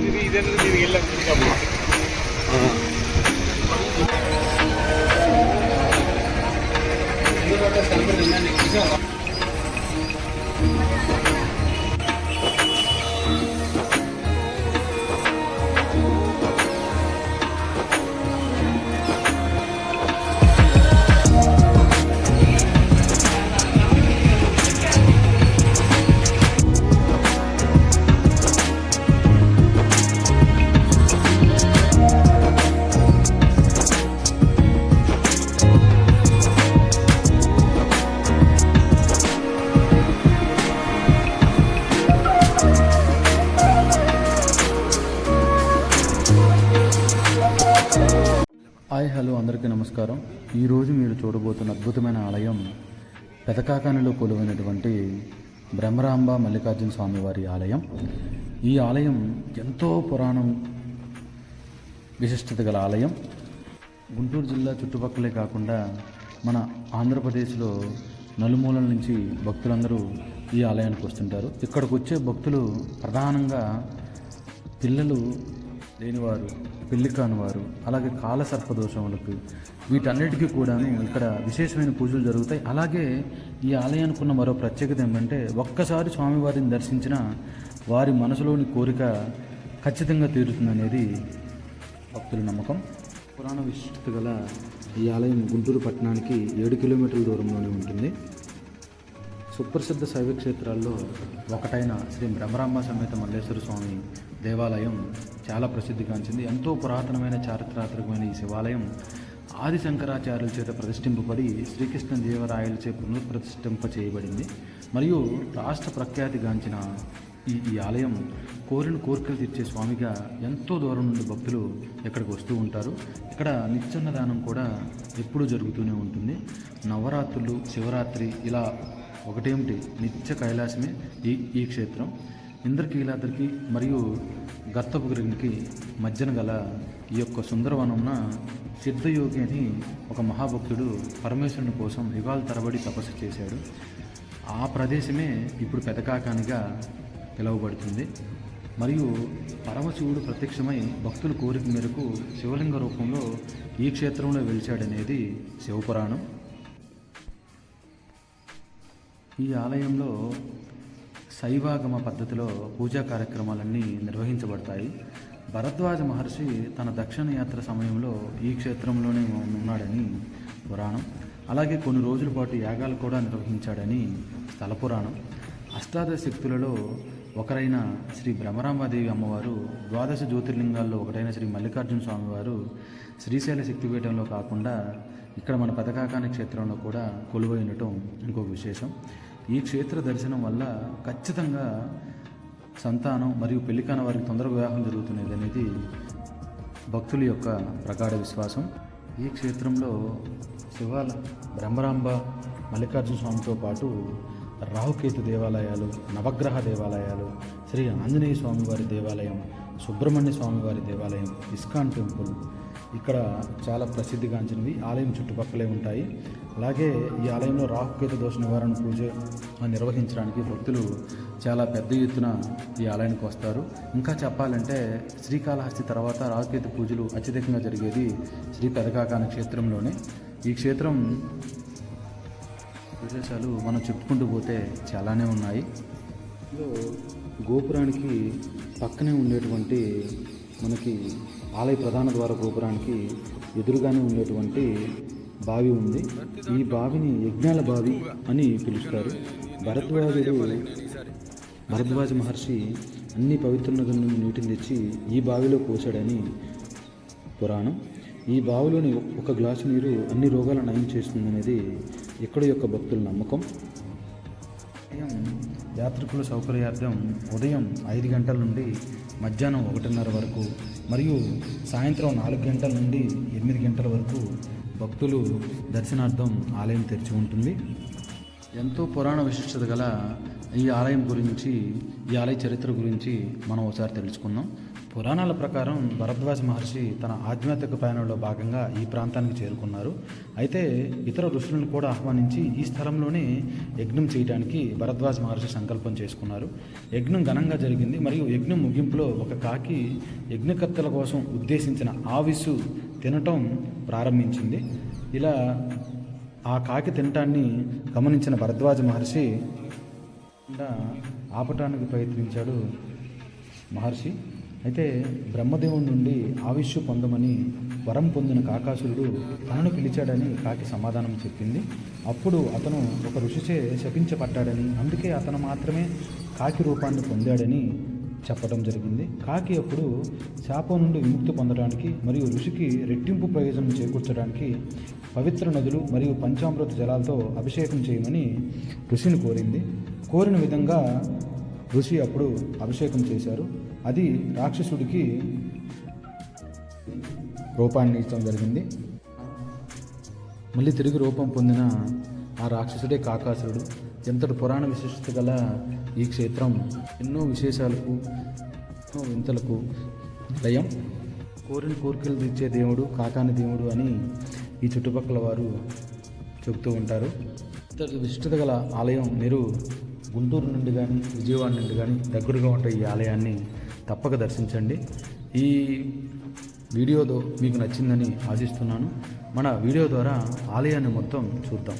ഇതിന്റെ രീതിയിലെല്ലാം హలో అందరికీ నమస్కారం. ఈరోజు మీరు చూడబోతున్న అద్భుతమైన ఆలయం పెదకాకానిలో కొలువైనటువంటి బ్రహ్మరాంబ మల్లికార్జున స్వామి వారి ఆలయం. ఈ ఆలయం ఎంతో పురాణం విశిష్టత గల ఆలయం. గుంటూరు జిల్లా చుట్టుపక్కలే కాకుండా మన ఆంధ్రప్రదేశ్లో నలుమూలల నుంచి భక్తులందరూ ఈ ఆలయానికి వస్తుంటారు. ఇక్కడికి వచ్చే భక్తులు ప్రధానంగా పిల్లలు లేనివారు పెళ్ళి కానివారు అలాగే కాల సర్పదోషములకు వీటన్నిటికీ కూడాను ఇక్కడ విశేషమైన పూజలు జరుగుతాయి. అలాగే ఈ ఆలయానికి ఉన్న మరో ప్రత్యేకత ఏంటంటే ఒక్కసారి స్వామివారిని దర్శించిన వారి మనసులోని కోరిక ఖచ్చితంగా తీరుతుందనేది భక్తుల నమ్మకం. పురాణ విశిష్టత గల ఈ ఆలయం గుంటూరు పట్టణానికి ఏడు కిలోమీటర్ల దూరంలోనే ఉంటుంది. సుప్రసిద్ధ శైవ క్షేత్రాల్లో ఒకటైన శ్రీ బ్రహ్మరాంబ సమేత మల్లేశ్వర స్వామి దేవాలయం చాలా ప్రసిద్ధిగాంచింది. ఎంతో పురాతనమైన చారిత్రాత్మకమైన ఈ శివాలయం ఆది శంకరాచార్యుల చేత ప్రతిష్ఠింపబడి శ్రీకృష్ణ దేవరాయలచే పునఃప్రతిష్ఠింప చేయబడింది మరియు రాష్ట్ర ప్రఖ్యాతిగాంచిన ఈ ఈ ఆలయం కోరిన కోరికలు తీర్చే స్వామిగా ఎంతో దూరం నుండి భక్తులు ఇక్కడికి వస్తూ ఉంటారు. ఇక్కడ నిత్యన్నదానం కూడా ఎప్పుడూ జరుగుతూనే ఉంటుంది. నవరాత్రులు శివరాత్రి ఇలా ఒకటేమిటి? నిత్య కైలాసమే ఈ ఈ క్షేత్రం. ఇంద్రకీలాద్రికి మరియు గర్తపుగిరికి మధ్యన గల ఈ యొక్క సుందరవనంన సిద్ధయోగి అని ఒక మహాభక్తుడు పరమేశ్వరుని కోసం యుగాల తరబడి తపస్సు చేశాడు. ఆ ప్రదేశమే ఇప్పుడు పెదకాకానిగా పిలువబడుతుంది. మరియు పరమశివుడు ప్రత్యక్షమై భక్తుల కోరిక మేరకు శివలింగ రూపంలో ఈ క్షేత్రంలో వెలిచాడనేది శివపురాణం. ఈ ఆలయంలో శైవాగమ పద్ధతిలో పూజా కార్యక్రమాలన్నీ నిర్వహించబడతాయి. భరద్వాజ మహర్షి తన దక్షిణ యాత్ర సమయంలో ఈ క్షేత్రంలోనే ఉన్నాడని పురాణం. అలాగే కొన్ని రోజుల పాటు యాగాలు కూడా నిర్వహించాడని స్థల పురాణం. అష్టాదశ శక్తులలో ఒకరైన శ్రీ భ్రమరాంబాదేవి అమ్మవారు ద్వాదశ జ్యోతిర్లింగాల్లో ఒకటైన శ్రీ మల్లికార్జున స్వామివారు శ్రీశైల శక్తిపీఠంలో కాకుండా ఇక్కడ మన పథకాకాని క్షేత్రంలో కూడా కొలువై ఉండటం ఇంకొక విశేషం. ఈ క్షేత్ర దర్శనం వల్ల ఖచ్చితంగా సంతానం మరియు పెళ్ళికాన వారికి తొందరగా వివాహం జరుగుతున్నది అనేది భక్తుల యొక్క ప్రగాఢ విశ్వాసం. ఈ క్షేత్రంలో శివాల బ్రహ్మరాంబ మల్లికార్జున స్వామితో పాటు రాహుకేతు దేవాలయాలు నవగ్రహ దేవాలయాలు శ్రీ ఆంజనేయ స్వామివారి దేవాలయం సుబ్రహ్మణ్య స్వామివారి దేవాలయం ఇస్కాన్ టెంపుల్ ఇక్కడ చాలా ప్రసిద్ధిగాంచినవి. ఆలయం చుట్టుపక్కలే ఉంటాయి. అలాగే ఈ ఆలయంలో రాహుకేతు దోష నివారణ పూజ నిర్వహించడానికి భక్తులు చాలా పెద్ద ఎత్తున ఈ ఆలయానికి వస్తారు. ఇంకా చెప్పాలంటే శ్రీకాళహస్తి తర్వాత రాహుకేతు పూజలు అత్యధికంగా జరిగేది శ్రీ పెదకాకాన క్షేత్రంలోనే. ఈ క్షేత్రం విశేషాలు మనం చెప్పుకుంటూ పోతే చాలానే ఉన్నాయి. గోపురానికి పక్కనే ఉండేటువంటి మనకి ఆలయ ప్రధాన ద్వార గోపురానికి ఎదురుగానే ఉండేటువంటి బావి ఉంది. ఈ బావిని యజ్ఞాల బావి అని పిలుస్తారు. భరద్వాజుడు భరద్వాజ మహర్షి అన్ని పవిత్ర నదుల నుండి నీటిని తెచ్చి ఈ బావిలో పోసాడని పురాణం. ఈ బావిలోని ఒక గ్లాసు నీరు అన్ని రోగాలను నయం చేస్తుందనేది ఇక్కడ యొక్క భక్తుల నమ్మకం. యాత్రికుల సౌకర్యార్థం ఉదయం ఐదు గంటల నుండి మధ్యాహ్నం ఒకటిన్నర వరకు మరియు సాయంత్రం నాలుగు గంటల నుండి ఎనిమిది గంటల వరకు భక్తులు దర్శనార్థం ఆలయం తెరిచి ఉంటుంది. ఎంతో పురాణ విశిష్టత గల ఈ ఆలయం గురించి ఈ ఆలయ చరిత్ర గురించి మనం ఒకసారి తెలుసుకుందాం. పురాణాల ప్రకారం భరద్వాజ మహర్షి తన ఆధ్యాత్మిక ప్రయాణంలో భాగంగా ఈ ప్రాంతానికి చేరుకున్నారు. అయితే ఇతర ఋషులను కూడా ఆహ్వానించి ఈ స్థలంలోనే యజ్ఞం చేయడానికి భరద్వాజ మహర్షి సంకల్పం చేసుకున్నారు. యజ్ఞం ఘనంగా జరిగింది. మరియు యజ్ఞం ముగింపులో ఒక కాకి యజ్ఞకర్తల కోసం ఉద్దేశించిన ఆవిసు తినటం ప్రారంభించింది. ఇలా ఆ కాకి తినటాన్ని గమనించిన భరద్వాజ మహర్షి ఆపటానికి ప్రయత్నించాడు మహర్షి. అయితే బ్రహ్మదేవుడి నుండి ఆవిష్యు పొందమని వరం పొందిన కాకాసురుడు తనను పిలిచాడని కాకి సమాధానం చెప్పింది. అప్పుడు అతను ఒక ఋషిచే శపించబడ్డాడని అందుకే అతను మాత్రమే కాకి రూపాన్ని పొందాడని చెప్పడం జరిగింది. కాకి అప్పుడు శాపం నుండి విముక్తి పొందడానికి మరియు ఋషికి రెట్టింపు ప్రయోజనం చేకూర్చడానికి పవిత్ర నదులు మరియు పంచామృత జలాలతో అభిషేకం చేయమని ఋషిని కోరింది. కోరిన విధంగా ఋషి అప్పుడు అభిషేకం చేశారు. అది రాక్షసుడికి రూపాన్ని ఇచ్చడం జరిగింది. మళ్ళీ తిరిగి రూపం పొందిన ఆ రాక్షసుడే కాకాసురుడు. ఎంతటి పురాణ విశిష్టత గల ఈ క్షేత్రం ఎన్నో విశేషాలకు ఎన్నో వింతలకు లయం. కోరిన కోరికలు తీర్చే దేవుడు కాకాని దేవుడు అని ఈ చుట్టుపక్కల వారు చెబుతూ ఉంటారు. విశిష్టత గల ఆలయం మీరు గుంటూరు నుండి కానీ విజయవాడ నుండి కానీ దగ్గరగా ఉంటే ఈ ఆలయాన్ని తప్పక దర్శించండి. ఈ వీడియోతో మీకు నచ్చిందని ఆశిస్తున్నాను. మన వీడియో ద్వారా ఆలయాన్ని మొత్తం చూద్దాం.